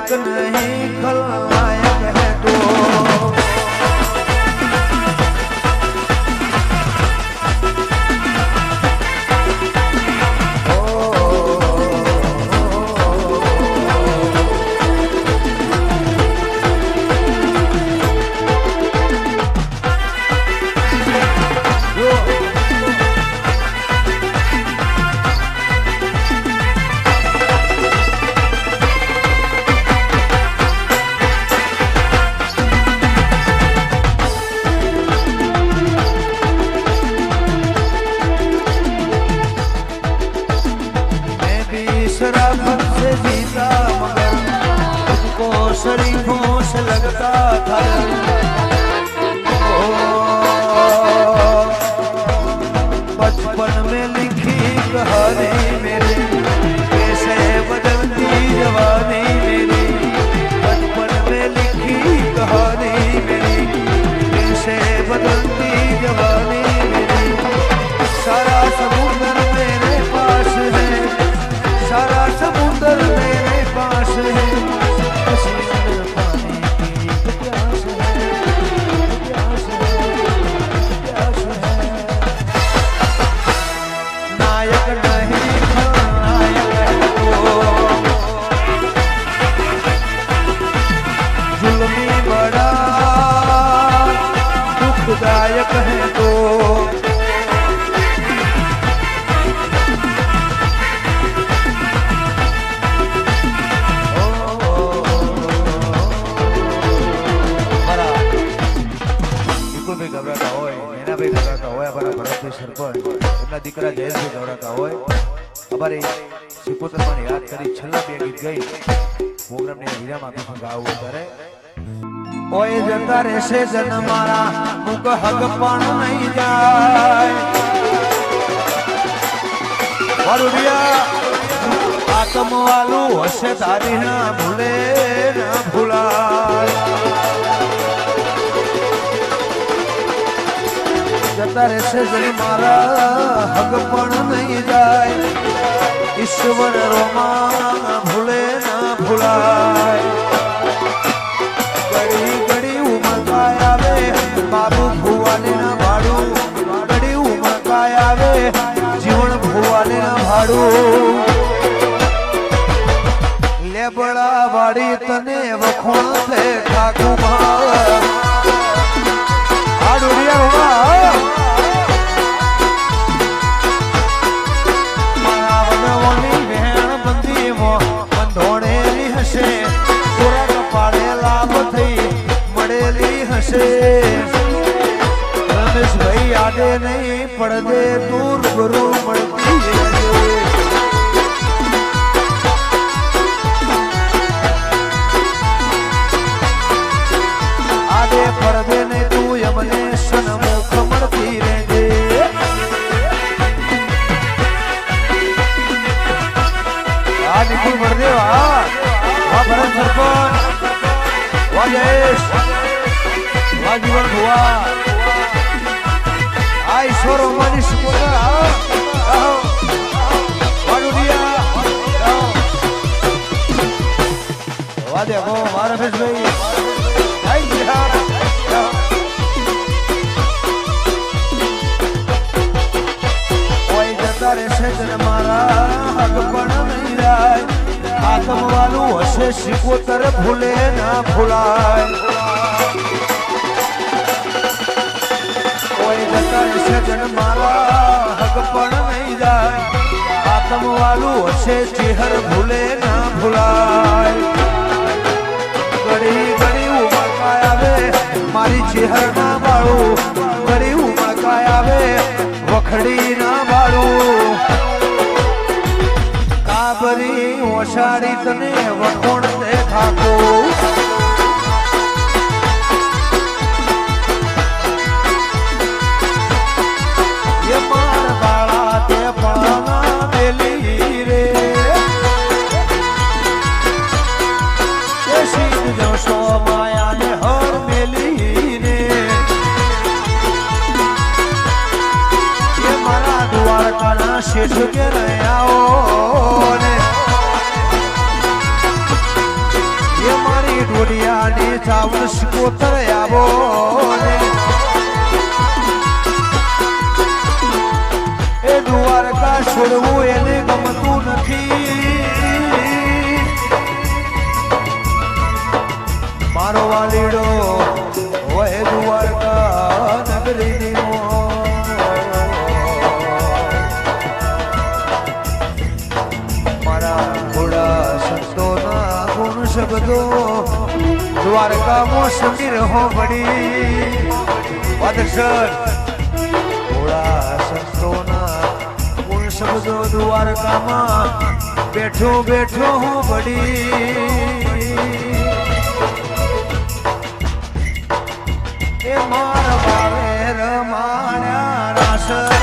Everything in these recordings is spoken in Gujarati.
નાયક નહીં ખલનાયક હે તો मैं कहानी मेरी, कैसे बदलती जवानी मेरी। कहानी मेरी, कैसे बदलती जवानी मेरी। सारा समुंदर मेरे पास है, सारा समुंदर मेरे पास है। नायक ગાયક હે તો. ગભરાતા હોય, નેનાભાઈ ગભરાતા હોય, અમારા ભરતભાઈ સરપંચ, એમના દીકરા જયેશભાઈ ગભરાતા હોય. અમારે સિકોતરમાં યાદ કરી, છેલ્લા બે ગીત ગઈ પ્રોગ્રામને હીરામાં ગાવું ત્યારે ઓય જતા રહેશે જન મારા મુક હગ પણ નહીં જાય. વરુડિયા, આતમ વાલું હશે તારી ના ભૂલે, ના ભૂલાય. જતા રહેશે જન મારા, હગ પણ નહીં જાય. ઈશ્વર રોમા ભૂલે, ના ભૂલાય. લેબડા વાળી તને વખોણ છે ઠાકુમાં ભરત સરપંચ વાજેશ વાજીવન ભુવા. આ ઈશ્વર અમારી સુપોતર, આવો આવો વાહ ડુડિયા આવો. વાહ દેખો વાહ રમેશભાઈ જય શ્રી રામ જય. કોઈ જતા રહેશે જન મારા. આતમ વાલું હશે શિકોતર, ભૂલે ના ભૂલાય. કોઈ જતા સજન મારા હક પણ નહીં જાય. આતમ વાલું હશે ચેહર, ભૂલે ના ભૂલાય. ઘડી ઘડી ઉમળકાય આવે, મારી ચેહર ના બાળું. ઘડી ઉમળકાય આવે, વખડી ના બાળું. ઓસાડી તને વખોણ તે થાકું એ માર બાળા તે પળના મેલી રે. એ શીત જશો મેલી ને કે આવો ચાવલ શિકોતર આવો એ દ્વારકા છોડવું એને ગમતું નથી. મારો વાલીડો હોય દ્વારકા દ્વારકામાં સમીર હો વડી વાદક્ષર ભોળા સંતોના ગુણ શબ્દો દ્વારકામાં બેઠો બેઠો હો વડી એ માર બાવે રમાણ્યા રાસ.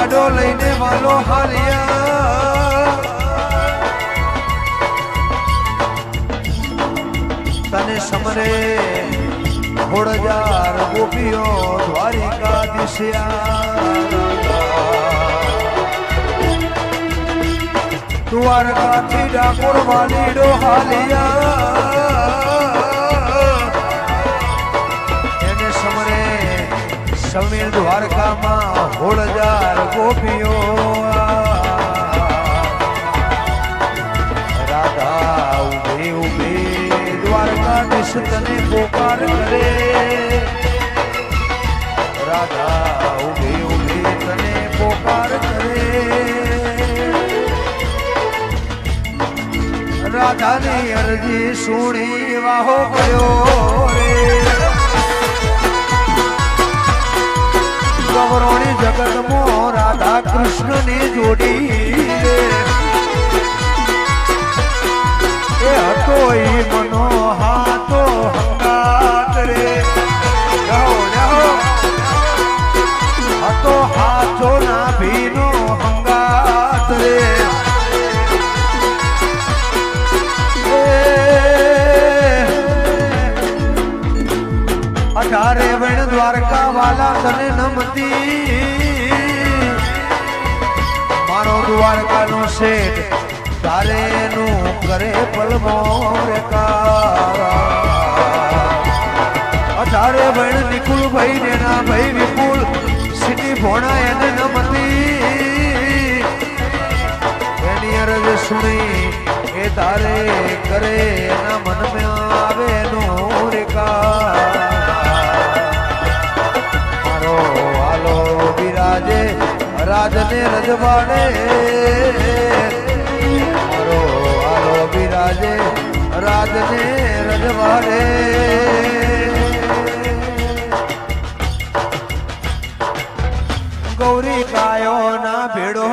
ગાડો લઈને વાલો હાલ્યા. તને સમરે ઘોડજાર ગોપીઓ દ્વારિકા દિશ્યા દ્વારકાથી ડાકોર વાલીડો હાલિયા. સમીર દ્વારકામાં હોળજાર ગોપીઓ રાધા ઉભે ઉભે, દ્વારકાધીશ તને પોકાર કરે. રાધા ઉભે ઉભે તને પોકાર કરે. રાધાની અરજી સુણી વાહો ગયો રે. ગૌરવણી જગતમો રાધા મારો દ્વારકા નો શેઠ, તારે નું કરે પલમો અઢારે વેણ નિકુલ ભાઈ નેના ભાઈ વિપુલ, સિટી ભોણા એને નમતી. એની અરજ સુણી એ તારે કરે એના મનમાં આવે નો રે રાજને રજવાડે. મારો હાલો બિરાજે રાજને રજવાડે. ગૌરી કાયો ના ભેડો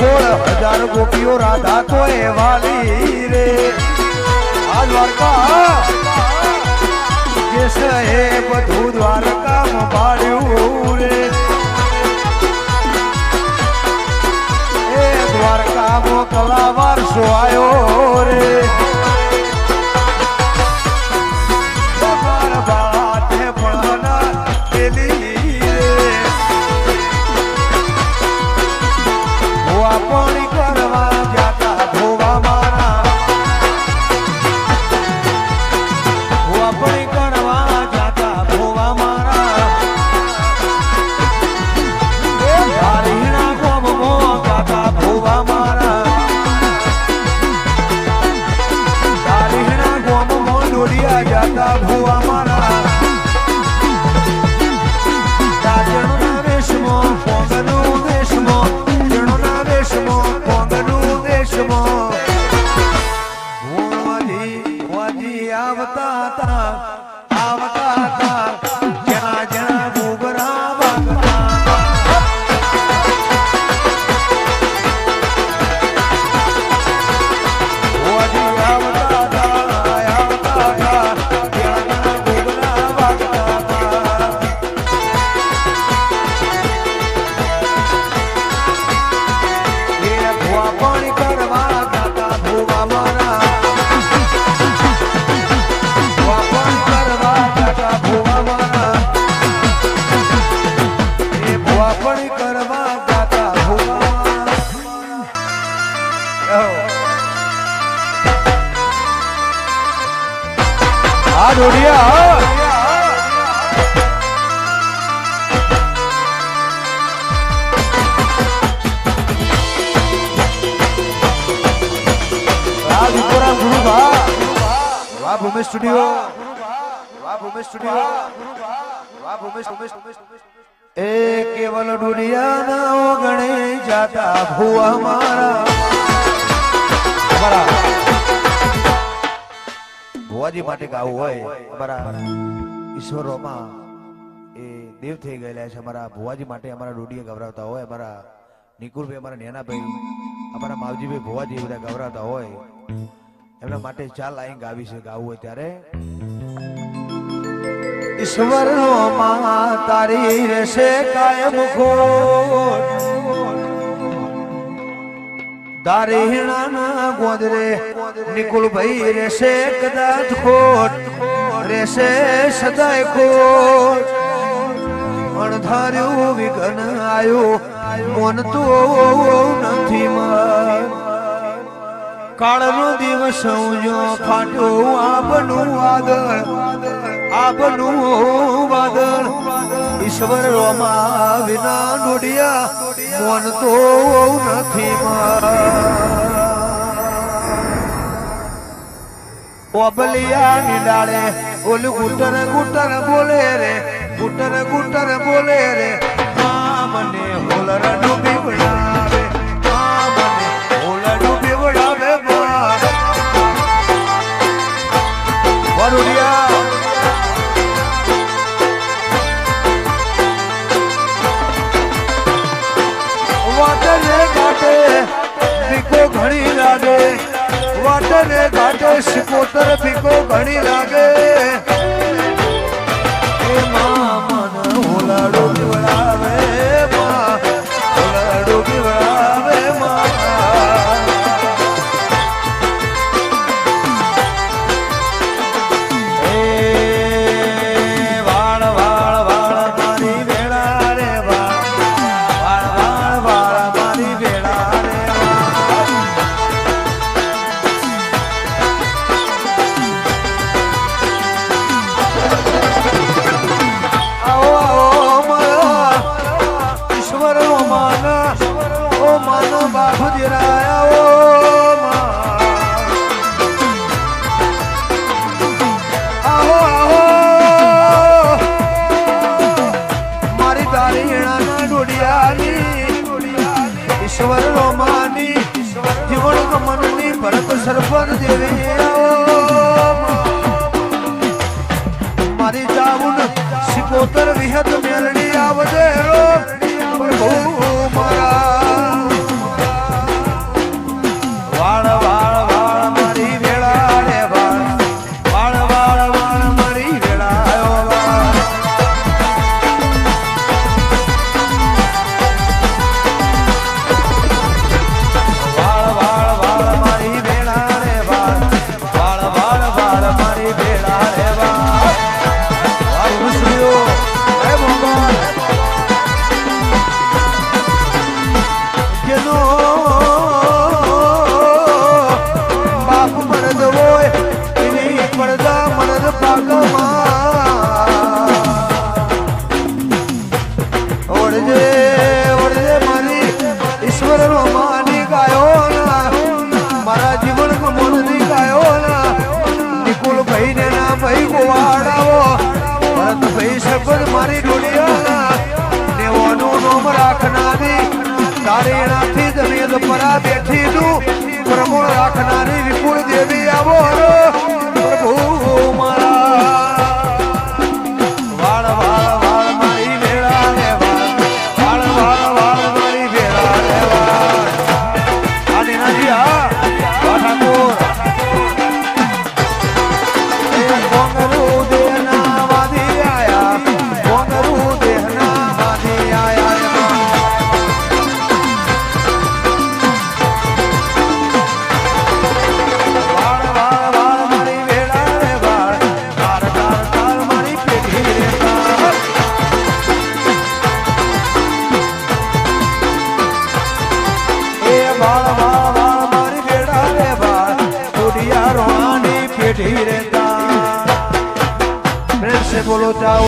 હોળ હજાર ગોપીઓ રાધા તો એ વાલી રે. આ દ્વારકા એ બધું દ્વારકામાં પાડ્યું રે. એ દ્વારકામાં કલાવાર આવ્યો રે. ભૂવા પાણી વાહ ભૂમિ સ્ટુડિયો. વાહ ભૂમિ સ્ટુડિયો. વાહ ભૂમિ એ કેવલ ડુડિયા ના ઓગણે જાતા ભુવા મારા. ભુવાજી માટે ગાવું હોય. અમારા ઈશ્વરોમાં એ દેવ થઈ ગયેલા છે અમારા. ભુવાજી માટે અમારા ડોડીએ ગવરાવતા હોય. અમારા નિકુલભાઈ અમારા નેનાભાઈ અમારા માવજીભાઈ ભુવાજી બધા ગવરાવતા હોય. એમના માટે ચાલ લાઈન ગાવી છે ગાવું હોય ત્યારે. ઈશ્વરમાં તારી રહેશે કાયમ ખોટ. દારેહણાના ગોદરે નિકુલભાઈ રહેશે કદાચ ખોટ. રહેશે સદાય ખોટ. અણધાર્યું વિઘન આયું મન તો નથી મન. કાળનો દિવસ ઉજો આપનું વાદળ આપનું વાદળ. ઈશ્વર રોમા વિના નોડિયા મન તો નથી ઓબલિયા નિડાળે, ઓલું ગુટર ગુટર બોલે રે, ગુટર ગુટર બોલે રે. બાપુ તારી એનાથી જમીન પરા બેઠી તું પ્રમોળ રાખનારી વિપુલ દેવી આવો પ્રભુ મારા